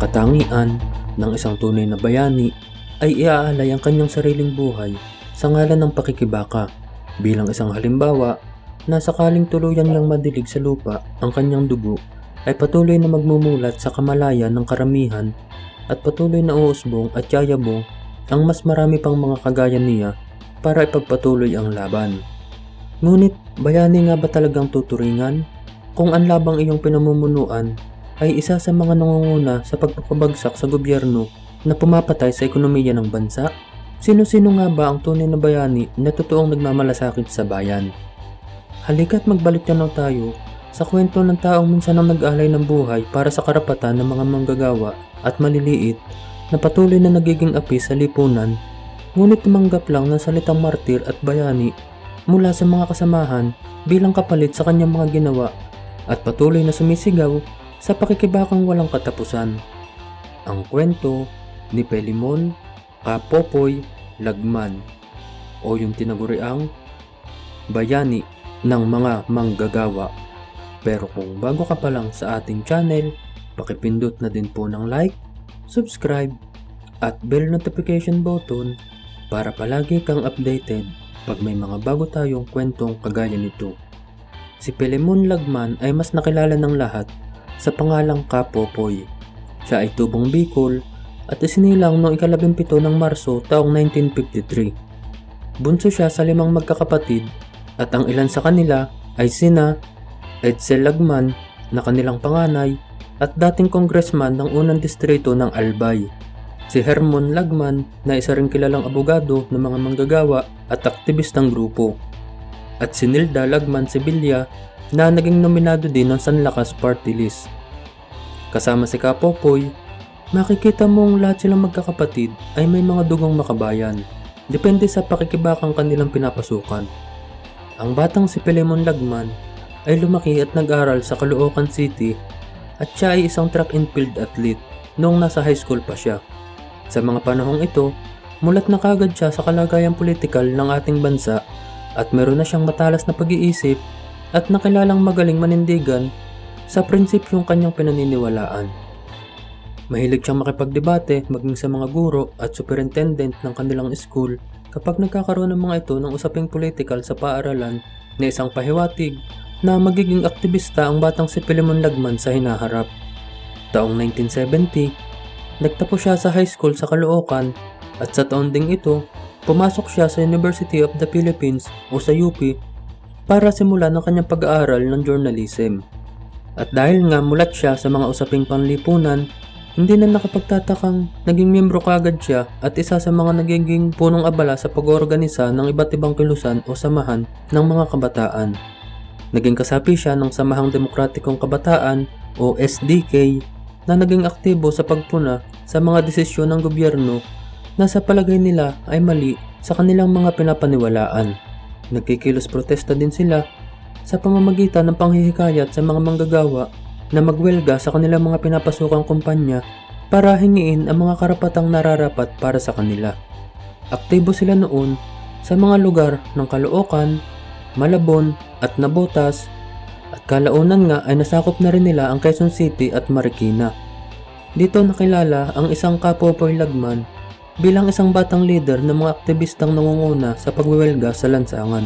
katangian ng isang tunay na bayani ay iaalay ang kanyang sariling buhay sa ngalan ng pakikibaka. Bilang isang halimbawa, na sakaling tuluyan niyang madilig sa lupa ang kanyang dugo ay patuloy na magmumulat sa kamalayan ng karamihan at patuloy na uusbong at yayabong ang mas marami pang mga kagaya niya para ipagpatuloy ang laban. Ngunit bayani nga ba talagang tuturingan? Kung ang labang iyong pinamumunuan ay isa sa mga nangunguna sa pagpapabagsak sa gobyerno na pumapatay sa ekonomiya ng bansa? Sino-sino nga ba ang tunay na bayani na totoong nagmamalasakit sa bayan? Halika't magbalik tanaw tayo sa kwento ng taong minsan ang nag-alay ng buhay para sa karapatan ng mga manggagawa at maliliit na patuloy na nagiging api sa lipunan, ngunit tumanggap lang ng salitang martir at bayani mula sa mga kasamahan bilang kapalit sa kanyang mga ginawa at patuloy na sumisigaw sa pakikibakang walang katapusan. Ang kwento ni Pelimon Kapopoy Lagman o yung tinaguriang bayani ng mga manggagawa. Pero kung bago ka pa lang sa ating channel, pakipindot na din po ng like, subscribe, at bell notification button para palagi kang updated pag may mga bago tayong kwentong kagaya nito. Si Pelemon Lagman ay mas nakilala ng lahat sa pangalang Kapopoy. Siya ay tubong Bicol at isinilang noong ikalabimpito ng Marso taong 1953. Bunso siya sa limang magkakapatid at ang ilan sa kanila ay sina Edsel Lagman na kanilang panganay at dating congressman ng unang distrito ng Albay. Si Hermon Lagman na isa ring kilalang abogado ng mga manggagawa at aktivistang grupo. At si Nilda Lagman Sevilla na naging nominado din ng Sanlakas Party List. Kasama si Kapopoy, makikita mong lahat silang magkakapatid ay may mga dugong makabayan. Depende sa pakikibakang kanilang pinapasukan. Ang batang si Pelemon Lagman ay lumaki at nag-aral sa Caloocan City at siya ay isang track and field athlete noong nasa high school pa siya. Sa mga panahong ito, mulat na kagad siya sa kalagayang politikal ng ating bansa at meron na siyang matalas na pag-iisip at nakilalang magaling manindigan sa prinsipyong kanyang pinaniniwalaan. Mahilig siyang makipagdebate maging sa mga guro at superintendent ng kanilang school kapag nagkakaroon ng mga ito ng usaping political sa paaralan na isang pahiwatig na magiging aktivista ang batang si Pilimon Lagman sa hinaharap. Taong 1970, nagtapos siya sa high school sa Caloocan at sa taon ding ito, pumasok siya sa University of the Philippines o sa UP para simulan ang kanyang pag-aaral ng journalism. At dahil nga mulat siya sa mga usaping panlipunan, hindi na nakapagtatakang naging miyembro kagad siya at isa sa mga nagiging punong abala sa pag-oorganisa ng iba't ibang kilusan o samahan ng mga kabataan. Naging kasapi siya ng Samahang Demokratikong Kabataan o SDK na naging aktibo sa pagpuna sa mga desisyon ng gobyerno na sa palagay nila ay mali sa kanilang mga pinapaniwalaan. Nagkikilos protesta din sila sa pamamagitan ng panghihikayat sa mga manggagawa na magwelga sa kanilang mga pinapasukang kumpanya para hingiin ang mga karapatang nararapat para sa kanila. Aktibo sila noon sa mga lugar ng Caloocan, Malabon at Nabotas at kalaunan nga ay nasakop na rin nila ang Quezon City at Marikina. Dito nakilala ang isang Kapopoy Lagman bilang isang batang leader ng mga aktivistang nangunguna sa pagwewelga sa lansangan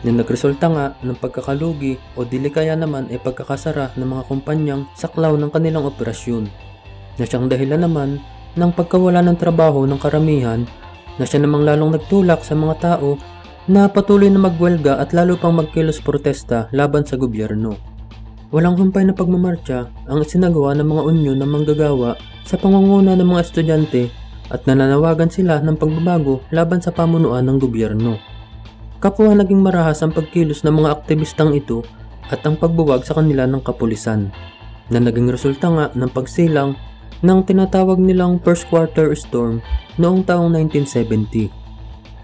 na nagresulta nga ng pagkakalugi o dili kaya naman ay pagkakasara ng mga kumpanyang saklaw ng kanilang operasyon na siyang dahilan naman ng pagkawala ng trabaho ng karamihan na siya namang lalong nagtulak sa mga tao na patuloy na magwelga at lalo pang magkilos protesta laban sa gobyerno. Walang humpay na pagmamarcha ang isinagawa ng mga unyon ng manggagawa sa pangunguna ng mga estudyante at nananawagan sila ng pagbabago laban sa pamunuan ng gobyerno. Kapwa naging marahas ang pagkilos ng mga aktivistang ito at ang pagbuwag sa kanila ng kapulisan, na naging resulta nga ng pagsilang ng tinatawag nilang First Quarter Storm noong taong 1970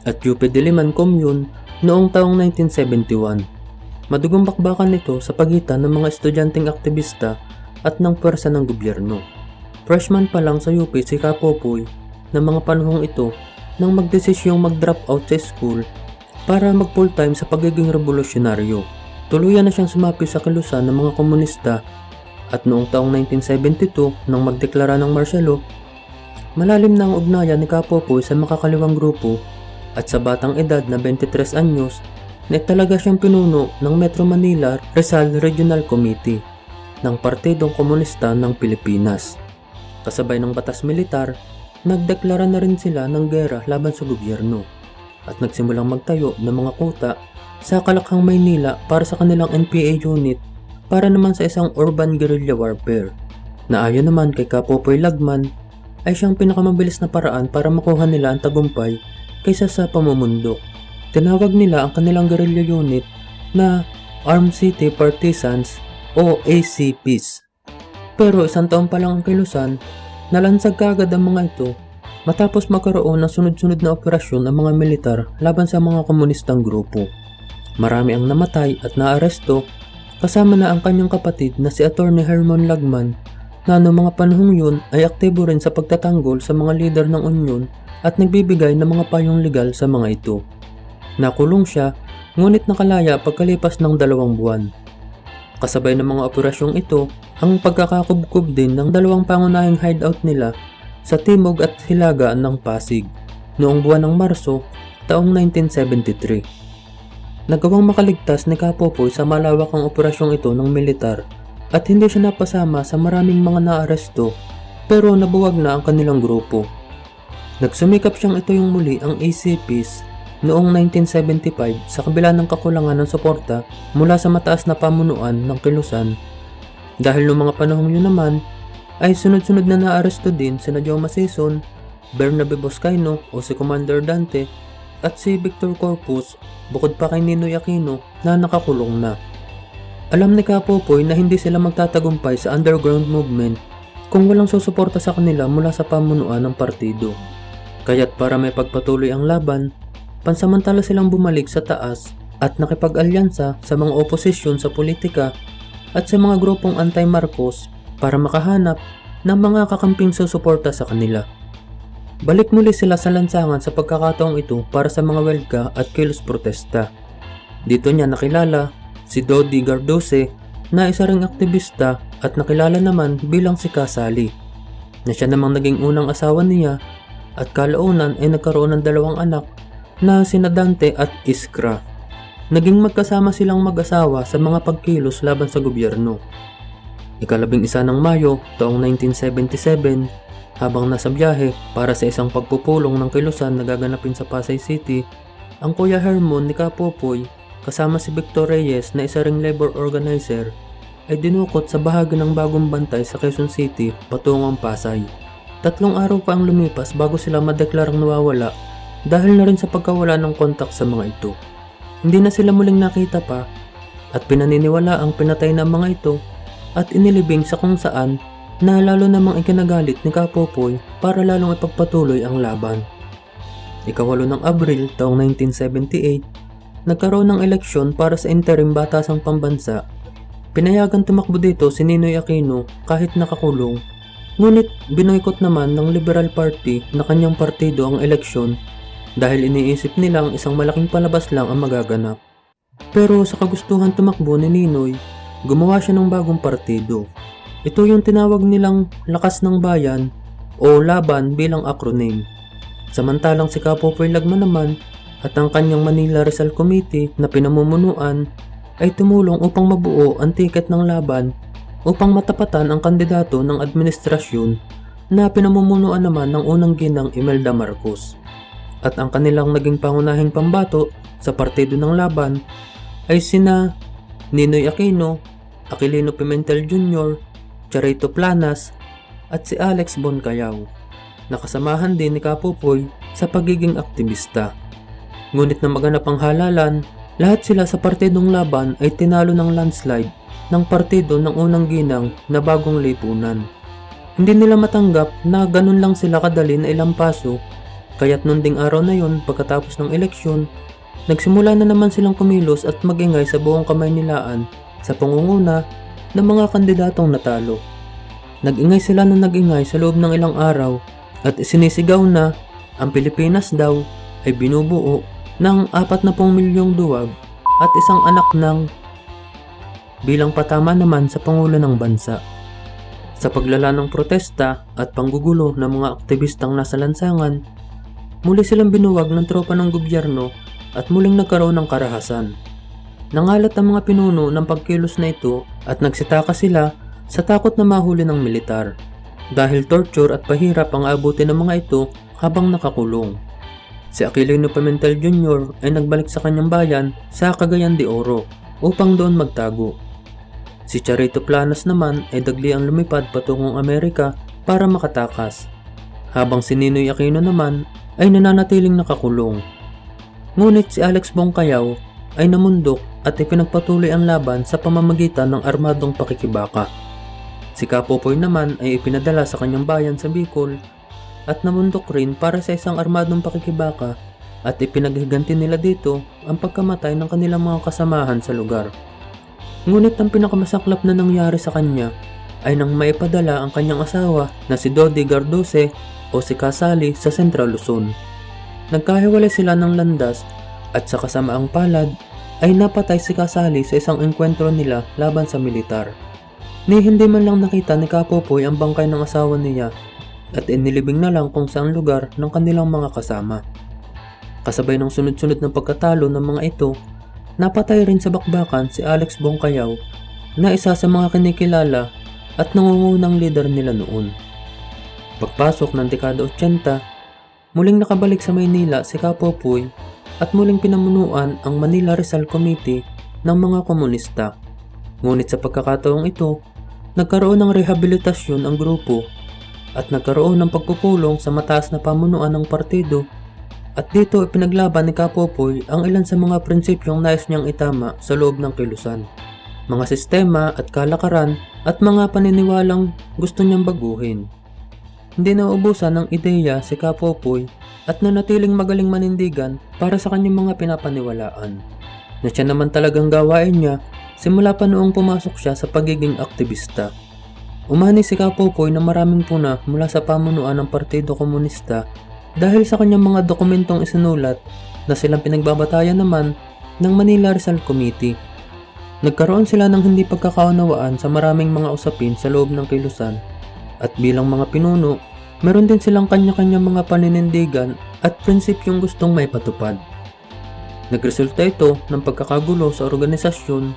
at UP Diliman Commune noong taong 1971. Madugong bakbakan nito sa pagitan ng mga estudyanteng aktivista at ng pwersa ng gobyerno. Freshman pa lang sa UP si Kapopoy ng mga panahong ito nang magdesisyong mag-drop out sa school para mag full time sa pagiging revolusyonaryo. Tuluyan na siyang sumapi sa kilusan ng mga komunista At noong taong 1972 nang magdeklara ng martial law, malalim na ang ugnayan ni Kapopoy sa makakaliwang grupo at sa batang edad na 23 anyos na talaga siyang pinuno ng Metro Manila Rizal Regional Committee ng Partidong Komunista ng Pilipinas. Kasabay ng batas militar, nagdeklara na rin sila ng gera laban sa gobyerno at nagsimulang magtayo ng mga kuta sa Kalakhang Maynila para sa kanilang NPA unit para naman sa isang urban guerrilla warfare na ayon naman kay Kapopoy Lagman ay siyang pinakamabilis na paraan para makuha nila ang tagumpay kaysa sa pamumundok. Tinawag nila ang kanilang guerrilla unit na Armed City Partisans o ACPs. Pero isang taon pa lang ang kilusan, nalansag kaagad ang mga ito matapos magkaroon ng sunod-sunod na operasyon ng mga militar laban sa mga komunistang grupo. Marami ang namatay at naaresto kasama na ang kanyang kapatid na si Attorney Herman Lagman na noong mga panahong yun ay aktibo rin sa pagtatanggol sa mga lider ng Unyon at nagbibigay ng mga payong legal sa mga ito. Nakulong siya, ngunit nakalaya pagkalipas ng dalawang buwan. Kasabay ng mga operasyong ito, ang pagkakakubkob din ng dalawang pangunahing hideout nila sa timog at hilaga ng Pasig noong buwan ng Marso taong 1973. Nagawang makaligtas ni Kapopoy sa malawakang operasyong ito ng militar at hindi siya napasama sa maraming mga naaresto pero nabuwag na ang kanilang grupo. Nagsumikap siyang ito yung muli ang ACPs noong 1975 sa kabila ng kakulangan ng suporta mula sa mataas na pamunuan ng kilusan. Dahil noong mga panahong yun naman ay sunod-sunod na naaresto din sina Joe Masison, Bernabe Boscaino o si Commander Dante at si Victor Corpus bukod pa kay Ninoy Aquino na nakakulong na. Alam ni Kapopoy na hindi sila magtatagumpay sa underground movement kung walang susuporta sa kanila mula sa pamunuan ng partido. Kaya't para may pagpatuloy ang laban, pansamantala silang bumalik sa taas at nakipag-alyansa sa mga oposisyon sa politika at sa mga grupong anti-Marcos para makahanap ng mga kakamping susuporta sa kanila. Balik muli sila sa lansangan sa pagkakataong ito para sa mga welga at kilos protesta. Dito niya nakilala si Dodi Gardose na isa ring aktivista at nakilala naman bilang si Kasali na siya namang naging unang asawa niya at kalaunan ay nagkaroon ng dalawang anak na sina Dante at Iskra. Naging magkasama silang mag-asawa sa mga pagkilos laban sa gobyerno. Ikalabing isa ng Mayo taong 1977 habang nasa biyahe para sa isang pagpupulong ng kilusan na gaganapin sa Pasay City, ang Kuya Hermon ni Kapopoy kasama si Victor Reyes na isa ring labor organizer ay dinukot sa bahagi ng bagong bantay sa Quezon City patungong Pasay. Tatlong araw pa ang lumipas bago sila madeklarang nawawala dahil na rin sa pagkawala ng kontak sa mga ito. Hindi na sila muling nakita pa at pinaniniwala ang pinatay ng mga ito at inilibing sa kung saan na lalo namang ikinagalit ni Kapopoy para lalong ipagpatuloy ang laban. Ikawalo ng Abril taong 1978, nagkaroon ng eleksyon para sa interim batasang pambansa. Pinayagan tumakbo dito si Ninoy Aquino kahit nakakulong, ngunit binoykot naman ng Liberal Party na kanyang partido ang eleksyon dahil iniisip nilang isang malaking palabas lang ang magaganap. Pero sa kagustuhan tumakbo ni Ninoy, gumawa siya ng bagong partido ito yung tinawag nilang lakas ng bayan o laban bilang acronym. Samantalang si Kapopoy Lagman naman at ang kanyang Manila Rizal Committee na pinamumunuan ay tumulong upang mabuo ang tiket ng laban upang matapatan ang kandidato ng administrasyon na pinamumunuan naman ng unang ginang Imelda Marcos. At ang kanilang naging pangunahing pambato sa partido ng laban ay sina Ninoy Aquino, Aquilino Pimentel Jr., Charito Planas at si Alex Boncayaw. Nakasamahan din ni Kapopoy sa pagiging aktivista. Ngunit na maganap ang halalan, lahat sila sa partidong laban ay tinalo ng landslide ng partido ng unang ginang na bagong lipunan. Hindi nila matanggap na ganun lang sila kadali na ilang paso, kaya't nung ding araw na yon pagkatapos ng eleksyon, nagsimula na naman silang kumilos at magingay sa buong kamay nilaan sa pangunguna ng mga kandidatong natalo. Nag-ingay sila na nag-ingay sa loob ng ilang araw at sinisigaw na ang Pilipinas daw ay binubuo ng 40 milyong duwag at isang anak ng bilang patama naman sa Pangulo ng Bansa. Sa paglala ng protesta at panggugulo ng mga aktivistang nasa lansangan, muli silang binuwag ng tropa ng gobyerno at muling nagkaroon ng karahasan. Nangalat ang mga pinuno ng pagkilos na ito at nagsitaka sila sa takot na mahuli ng militar dahil torture at pahirap ang abuti ng mga ito habang nakakulong. Si Aquilino Pimentel Jr. ay nagbalik sa kanyang bayan sa Cagayan de Oro upang doon magtago. Si Charito Planas naman ay dagli ang lumipad patungong Amerika para makatakas, habang si Ninoy Aquino naman ay nananatiling nakakulong. Ngunit si Alex Bongkayaw ay namundok at ipinagpatuloy ang laban sa pamamagitan ng armadong pakikibaka. Si Kapopoy naman ay ipinadala sa kanyang bayan sa Bicol at namundok rin para sa isang armadong pakikibaka at ipinaghiganti nila dito ang pagkamatay ng kanilang mga kasamahan sa lugar. Ngunit ang pinakamasaklap na nangyari sa kanya ay nang maipadala ang kanyang asawa na si Dodi Gardose o si Kasali sa Central Luzon. Nagkahiwalay sila ng landas at sa kasamaang palad ay napatay si Kasali sa isang engkwentro nila laban sa militar. Ni hindi man lang nakita ni Kapopoy ang bangkay ng asawa niya at inilibing na lang kung saan lugar ng kanilang mga kasama. Kasabay ng sunod-sunod na pagkatalo ng mga ito, napatay rin sa bakbakan si Alex Bongkayaw na isa sa mga kinikilala at nangungunang leader nila noon. Pagpasok ng dekada 80, muling nakabalik sa Maynila si Kapopoy at muling pinamunuan ang Manila Rizal Committee ng mga komunista. Ngunit sa pagkakataong ito, nagkaroon ng rehabilitasyon ang grupo at nagkaroon ng pagpupulong sa mataas na pamunuan ng partido at dito ipinaglaban ni Kapopoy ang ilan sa mga prinsipyong nais niyang itama sa loob ng kilusan. Mga sistema at kalakaran at mga paniniwalang gusto niyang baguhin. Hindi naubusan ng ideya si Kapopoy at nanatiling magaling manindigan para sa kanyang mga pinapaniwalaan. Na siya naman talagang gawain niya simula pa noong pumasok siya sa pagiging aktivista. Umani si Kapopoy na maraming puna mula sa pamunuan ng Partido Komunista dahil sa kanyang mga dokumentong isinulat na silang pinagbabatayan naman ng Manila Rizal Committee. Nagkaroon sila ng hindi pagkakaunawaan sa maraming mga usapin sa loob ng kilusan at bilang mga pinuno, meron din silang kanya-kanyang mga paninindigan at prinsipyong gustong maipatupad. Nagresulta ito ng pagkakagulo sa organisasyon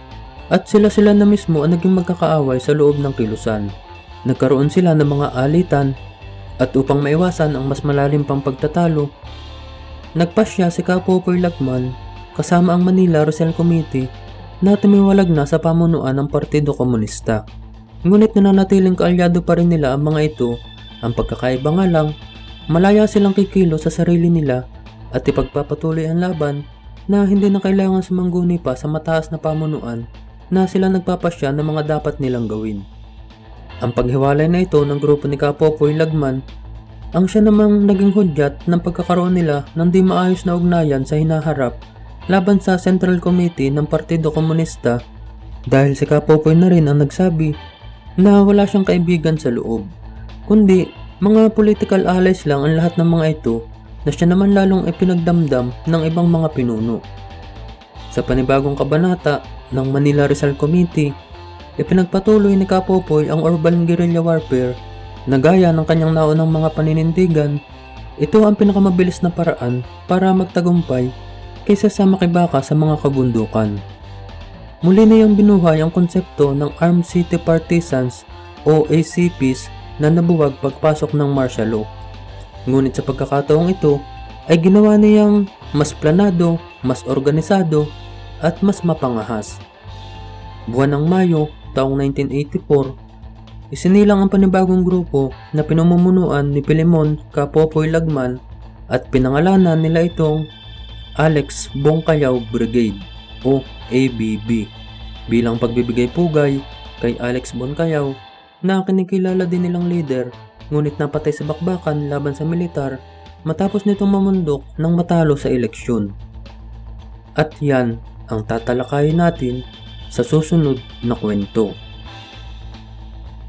at sila-sila na mismo ang naging magkakaaway sa loob ng kilusan. Nagkaroon sila ng mga alitan at upang maiwasan ang mas malalim pang pagtatalo, nagpasya si Kapopoy Lagman kasama ang Manila Rizal Committee na tumiwalag na sa pamunuan ng Partido Komunista. Ngunit nananatiling kaalyado pa rin nila ang mga ito, ang pagkakaiba nga lang, malaya silang kikilo sa sarili nila at ipagpapatuloy ang laban na hindi na kailangan sumangguni pa sa mataas na pamunuan na sila nagpapasya ng mga dapat nilang gawin. Ang paghiwalay na ito ng grupo ni Kapopoy Lagman ang siya namang naging hudyat ng pagkakaroon nila ng di maayos na ugnayan sa hinaharap laban sa Central Committee ng Partido Komunista dahil si Kapopoy na rin ang nagsabi na wala siyang kaibigan sa loob, kundi mga political allies lang ang lahat ng mga ito na siya naman lalong ipinagdamdam ng ibang mga pinuno. Sa panibagong kabanata ng Manila Rizal Committee, Ipinagpatuloy ni Kapopoy ang urban guerrilla warfare na gaya ng kanyang naunang mga paninindigan, ito ang pinakamabilis na paraan para magtagumpay kaysa sa makibaka sa mga kabundukan. Muli niyang binuhay ang konsepto ng Armed City Partisans o ACPs na nabuwag pagpasok ng martial law. Ngunit sa pagkakataong ito ay ginawa niyang mas planado, mas organisado at mas mapangahas. Buwan ng Mayo taong 1984, isinilang ang panibagong grupo na pinamumunuan ni Pilemon Kapopoy Lagman at pinangalanan nila itong Alex Bongkayaw Brigade o ABB bilang pagbibigay pugay kay Alex Bongkayaw na kinikilala din nilang leader ngunit napatay sa bakbakan laban sa militar matapos nitong mamundok ng matalo sa eleksyon. At yan ang tatalakayin natin sa susunod na kwento.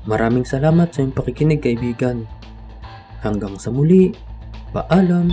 Maraming salamat sa iyong pakikinig kaibigan. Hanggang sa muli, paalam!